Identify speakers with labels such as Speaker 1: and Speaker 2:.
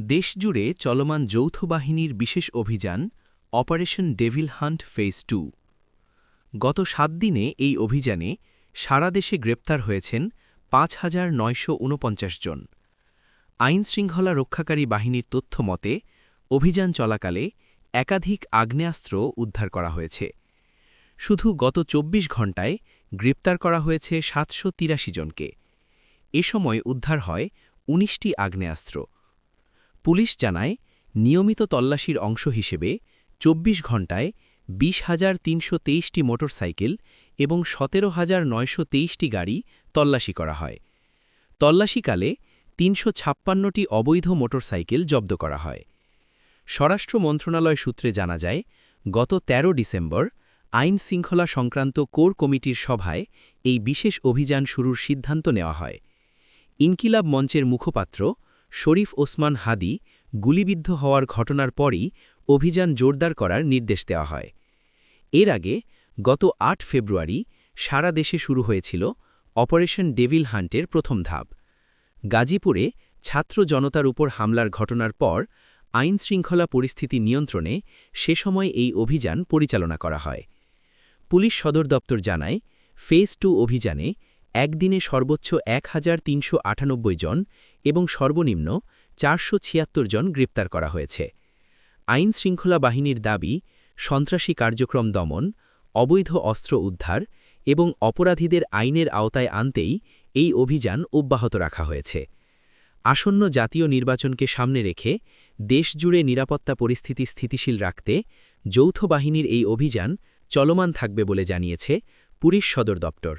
Speaker 1: দেশজুড়ে চলমান যৌথ বাহিনীর বিশেষ অভিযান operation devil hunt phase two. গত সাত দিনে এই অভিযানে সারা দেশে গ্রেপ্তার হয়েছেন পাঁচ হাজার নয়শো ঊনপঞ্চাশ জন। আইনশৃঙ্খলা রক্ষাকারী বাহিনীর তথ্য মতে, অভিযান চলাকালে একাধিক আগ্নেয়াস্ত্র উদ্ধার করা হয়েছে। শুধু গত ২৪ ঘণ্টায় গ্রেপ্তার করা হয়েছে সাতশো তিরাশি জনকে। এ সময় উদ্ধার হয় ১৯টি আগ্নেয়াস্ত্র। পুলিশ জানায়, নিয়মিত তল্লাশির অংশ হিসেবে ২৪ ঘণ্টায় বিশ হাজার তিনশো তেইশটি মোটরসাইকেল এবং সতেরো হাজার নয়শো তেইশটি গাড়ি তল্লাশি করা হয়। তল্লাশিকালে তিনশো ছাপ্পান্নটি অবৈধ মোটরসাইকেল জব্দ করা হয়। স্বরাষ্ট্র মন্ত্রণালয় সূত্রে জানা যায়, গত ১৩ ডিসেম্বর আইন শৃঙ্খলা সংক্রান্ত কোর কমিটির সভায় এই বিশেষ অভিযান শুরুর সিদ্ধান্ত নেওয়া হয়। ইনকিলাব মঞ্চের মুখপাত্র শরীফ ওসমান হাদি গুলিবিদ্ধ হওয়ার ঘটনার পরই অভিযান জোরদার করার নির্দেশ দেওয়া হয়। এর আগে গত আট ফেব্রুয়ারি সারা দেশে শুরু হয়েছিল অপারেশন ডেভিল হান্টের প্রথম ধাপ। গাজীপুরে ছাত্র জনতার উপর হামলার ঘটনার পর আইন শৃঙ্খলা পরিস্থিতি নিয়ন্ত্রণে সে সময় এই অভিযান পরিচালনা করা হয়। পুলিশ সদর দপ্তর জানায়, ফেজ টু অভিযানে একদিনে সর্বোচ্চ এক হাজার তিনশো আটানব্বই জন এবং সর্বনিম্ন চারশো ছিয়াত্তর জন গ্রেপ্তার করা হয়েছে। আইন শৃঙ্খলা বাহিনীর দাবি, সন্ত্রাসী কার্যক্রম দমন, অবৈধ অস্ত্র উদ্ধার এবং অপরাধীদের আইনের আওতায় আনতেই এই অভিযান অব্যাহত রাখা হয়েছে। আসন্ন জাতীয় নির্বাচনকে সামনে রেখে দেশজুড়ে নিরাপত্তা পরিস্থিতি স্থিতিশীল রাখতে যৌথ বাহিনীর এই অভিযান চলমান থাকবে বলে জানিয়েছে পুলিশ সদর দপ্তর।